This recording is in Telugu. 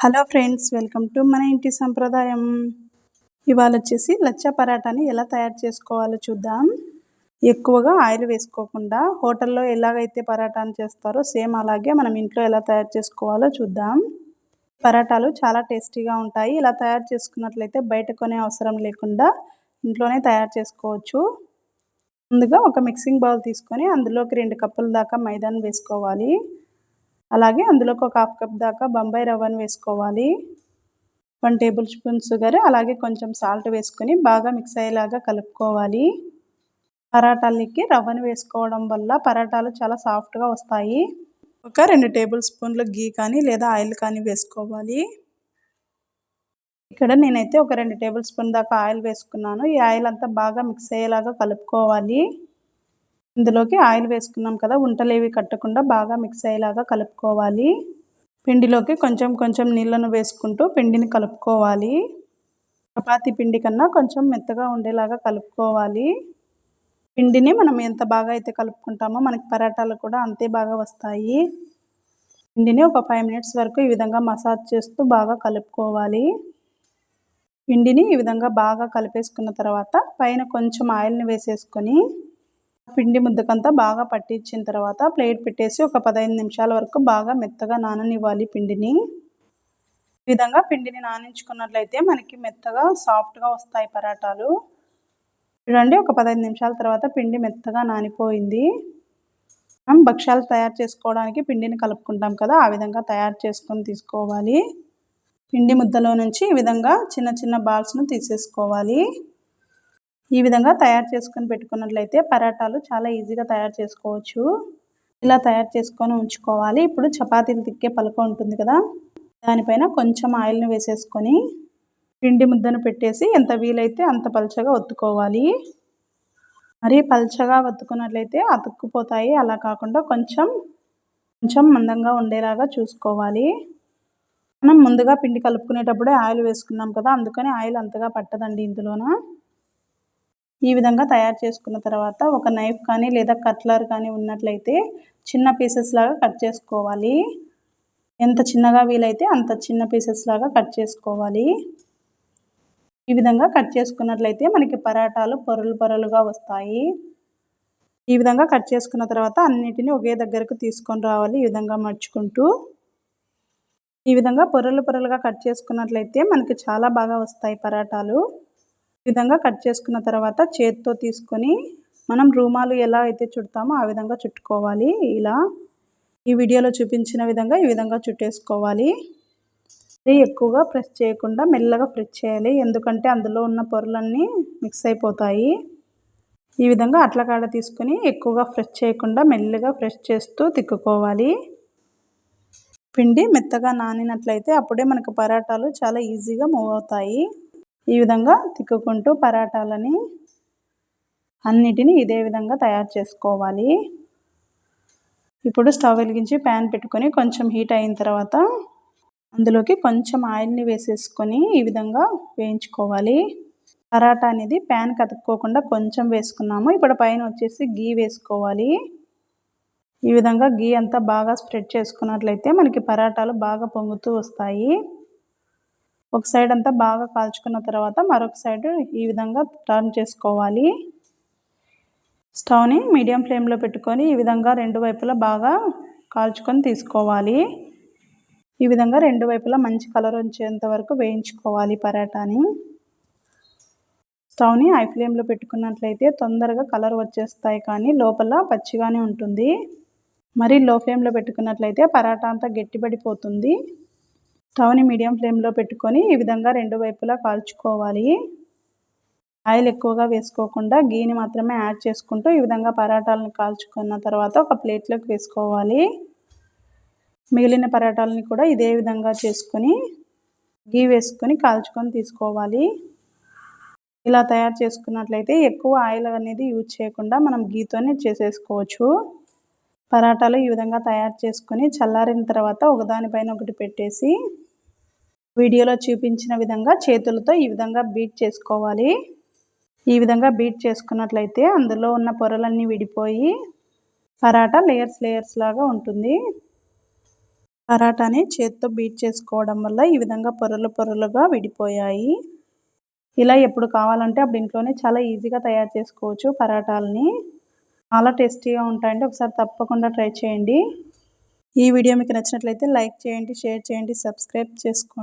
హలో ఫ్రెండ్స్ వెల్కమ్ టు మన ఇంటి సంప్రదాయం. ఇవాళ వచ్చేసి లచ్చ పరాటాని ఎలా తయారు చేసుకోవాలో చూద్దాం. ఎక్కువగా ఆయిల్ వేసుకోకుండా హోటల్లో ఎలాగైతే పరాటాని చేస్తారో సేమ్ అలాగే మనం ఇంట్లో ఎలా తయారు చేసుకోవాలో చూద్దాం. పరాటాలు చాలా టేస్టీగా ఉంటాయి. ఇలా తయారు చేసుకున్నట్లయితే బయట కొనే అవసరం లేకుండా ఇంట్లోనే తయారు చేసుకోవచ్చు. ముందుగా ఒక మిక్సింగ్ బౌల్ తీసుకొని అందులోకి రెండు కప్పుల దాకా మైదాన్ వేసుకోవాలి. అలాగే అందులోకి ఒక హాఫ్ కప్ దాకా బొంబాయి రవ్వను వేసుకోవాలి. వన్ టేబుల్ స్పూన్ షుగర్ అలాగే కొంచెం సాల్ట్ వేసుకొని బాగా మిక్స్ అయ్యేలాగా కలుపుకోవాలి. పరాటాలకి రవ్వను వేసుకోవడం వల్ల పరాటాలు చాలా సాఫ్ట్గా వస్తాయి. ఒక రెండు టేబుల్ స్పూన్లు గీ కానీ లేదా ఆయిల్ కానీ వేసుకోవాలి. ఇక్కడ నేనైతే ఒక రెండు టేబుల్ స్పూన్ దాకా ఆయిల్ వేసుకున్నాను. ఈ ఆయిల్ అంతా బాగా మిక్స్ అయ్యేలాగా కలుపుకోవాలి. ఇందులోకి ఆయిల్ వేసుకున్నాం కదా ఉంటలేవి కట్టకుండా బాగా మిక్స్ అయ్యేలాగా కలుపుకోవాలి. పిండిలోకి కొంచెం కొంచెం నీళ్ళను వేసుకుంటూ పిండిని కలుపుకోవాలి. చపాతీ పిండి కన్నా కొంచెం మెత్తగా ఉండేలాగా కలుపుకోవాలి. పిండిని మనం ఎంత బాగా అయితే కలుపుకుంటామో మనకి పరాటాలు కూడా అంతే బాగా వస్తాయి. పిండిని ఒక ఫైవ్ మినిట్స్ వరకు ఈ విధంగా మసాజ్ చేస్తూ బాగా కలుపుకోవాలి. పిండిని ఈ విధంగా బాగా కలిపేసుకున్న తర్వాత పైన కొంచెం ఆయిల్ని వేసేసుకొని పిండి ముద్దకంతా బాగా పట్టించిన తర్వాత ప్లేట్ పెట్టేసి ఒక పదహైదు నిమిషాల వరకు బాగా మెత్తగా నాననివ్వాలి పిండిని. ఈ విధంగా పిండిని నానించుకున్నట్లయితే మనకి మెత్తగా సాఫ్ట్గా వస్తాయి పరాటాలు. చూడండి ఒక పదహైదు నిమిషాల తర్వాత పిండి మెత్తగా నానిపోయింది. మనం భక్ష్యాలు తయారు చేసుకోవడానికి పిండిని కలుపుకుంటాం కదా ఆ విధంగా తయారు చేసుకొని తీసుకోవాలి. పిండి ముద్దలో నుంచి ఈ విధంగా చిన్న చిన్న బాల్స్ను తీసేసుకోవాలి. ఈ విధంగా తయారు చేసుకొని పెట్టుకున్నట్లయితే పరాటాలు చాలా ఈజీగా తయారు చేసుకోవచ్చు. ఇలా తయారు చేసుకొని ఉంచుకోవాలి. ఇప్పుడు చపాతీలు తిక్కే పలక ఉంటుంది కదా. దానిపైన కొంచెం ఆయిల్ని వేసేసుకొని పిండి ముద్దను పెట్టేసి ఎంత వీలైతే అంత పలుచగా ఒత్తుకోవాలి. మరీ పలచగా ఒత్తుకున్నట్లయితే అతుక్కుపోతాయి. అలా కాకుండా కొంచెం కొంచెం మందంగా ఉండేలాగా చూసుకోవాలి. మనం ముందుగా పిండి కలుపుకునేటప్పుడే ఆయిల్ వేసుకున్నాం కదా. అందుకని ఆయిల్ అంతగా పట్టదండి ఇందులోన. ఈ విధంగా తయారు చేసుకున్న తర్వాత ఒక నైఫ్ కానీ లేదా కట్లర్ కానీ ఉన్నట్లయితే చిన్న పీసెస్ లాగా కట్ చేసుకోవాలి. ఎంత చిన్నగా వీలైతే అంత చిన్న పీసెస్ లాగా కట్ చేసుకోవాలి. ఈ విధంగా కట్ చేసుకున్నట్లయితే మనకి పరాటాలు పొరలు పొరలుగా వస్తాయి. ఈ విధంగా కట్ చేసుకున్న తర్వాత అన్నిటిని ఒకే దగ్గరకు తీసుకొని రావాలి ఈ విధంగా మర్చుకుంటూ ఈ విధంగా పొరలు పొరలుగా కట్ చేసుకున్నట్లయితే మనకి చాలా బాగా వస్తాయి పరాటాలు. విధంగా కట్ చేసుకున్న తర్వాత చేతితో తీసుకొని మనం రూమాలు ఎలా అయితే చుడతామో ఆ విధంగా చుట్టుకోవాలి. ఇలా ఈ వీడియోలో చూపించిన విధంగా ఈ విధంగా చుట్టేసుకోవాలి. ఇది ఎక్కువగా ప్రెస్ చేయకుండా మెల్లగా ప్రెస్ చేయాలి. ఎందుకంటే అందులో ఉన్న పొరలన్నీ మిక్స్ అయిపోతాయి. ఈ విధంగా అట్లకాడ తీసుకొని ఎక్కువగా ఫ్రెష్ చేయకుండా మెల్లగా ఫ్రెష్ చేస్తూ తిక్కుకోవాలి. పిండి మెత్తగా నానినట్లయితే అప్పుడే మనకు పరాటాలు చాలా ఈజీగా మూవ్ అవుతాయి. ఈ విధంగా తిక్కుకుంటూ పరాటాలని అన్నిటినీ ఇదే విధంగా తయారు చేసుకోవాలి. ఇప్పుడు స్టవ్ వెలిగించి ప్యాన్ పెట్టుకొని కొంచెం హీట్ అయిన తర్వాత అందులోకి కొంచెం ఆయిల్ని వేసేసుకొని ఈ విధంగా వేయించుకోవాలి. పరాటా అనేది ప్యాన్ కతుక్కోకుండా కొంచెం వేసుకున్నాము. ఇప్పుడు పైన వచ్చేసి గీ వేసుకోవాలి. ఈ విధంగా గీ అంతా బాగా స్ప్రెడ్ చేసుకున్నట్లయితే మనకి పరాటాలు బాగా పొంగుతూ వస్తాయి. ఒక సైడ్ అంతా బాగా కాల్చుకున్న తర్వాత మరొక సైడ్ ఈ విధంగా టర్న్ చేసుకోవాలి. స్టవ్ని మీడియం ఫ్లేమ్లో పెట్టుకొని ఈ విధంగా రెండు వైపులా బాగా కాల్చుకొని తీసుకోవాలి. ఈ విధంగా రెండు వైపులా మంచి కలర్ వచ్చేంత వరకు వేయించుకోవాలి పరాటాని. స్టవ్ని హై ఫ్లేమ్లో పెట్టుకున్నట్లయితే తొందరగా కలర్ వచ్చేస్తాయి కానీ లోపల పచ్చిగానే ఉంటుంది. మరి లో ఫ్లేమ్లో పెట్టుకున్నట్లయితే పరాటా అంతా గట్టిపడిపోతుంది. స్టవ్ని మీడియం ఫ్లేమ్లో పెట్టుకొని ఈ విధంగా రెండు వైపులా కాల్చుకోవాలి. ఆయిల్ ఎక్కువగా వేసుకోకుండా గీని మాత్రమే యాడ్ చేసుకుంటూ ఈ విధంగా పరాటాలను కాల్చుకున్న తర్వాత ఒక ప్లేట్లోకి వేసుకోవాలి. మిగిలిన పరాటాలని కూడా ఇదే విధంగా చేసుకొని గీ వేసుకొని కాల్చుకొని తీసుకోవాలి. ఇలా తయారు చేసుకున్నట్లయితే ఎక్కువ ఆయిల్ అనేది యూజ్ చేయకుండా మనం గీతోనే చేసేసుకోవచ్చు. పరాటాలు ఈ విధంగా తయారు చేసుకొని చల్లారిన తర్వాత ఒకదానిపైన ఒకటి పెట్టేసి వీడియోలో చూపించిన విధంగా చేతులతో ఈ విధంగా బీట్ చేసుకోవాలి. ఈ విధంగా బీట్ చేసుకున్నట్లయితే అందులో ఉన్న పొరలన్నీ విడిపోయి పరాటా లేయర్స్ లేయర్స్ లాగా ఉంటుంది. పరాటాని చేత్తో బీట్ చేసుకోవడం వల్ల ఈ విధంగా పొరలు పొరలుగా విడిపోయాయి. ఇలా ఎప్పుడు కావాలంటే అప్పుడు ఇంట్లోనే చాలా ఈజీగా తయారు చేసుకోవచ్చు పరాటాలని. చాలా టేస్టీగా ఉంటాయండి. ఒకసారి తప్పకుండా ట్రై చేయండి. ఈ వీడియో మీకు నచ్చినట్లయితే లైక్ చేయండి షేర్ చేయండి సబ్స్క్రైబ్ చేసుకోండి.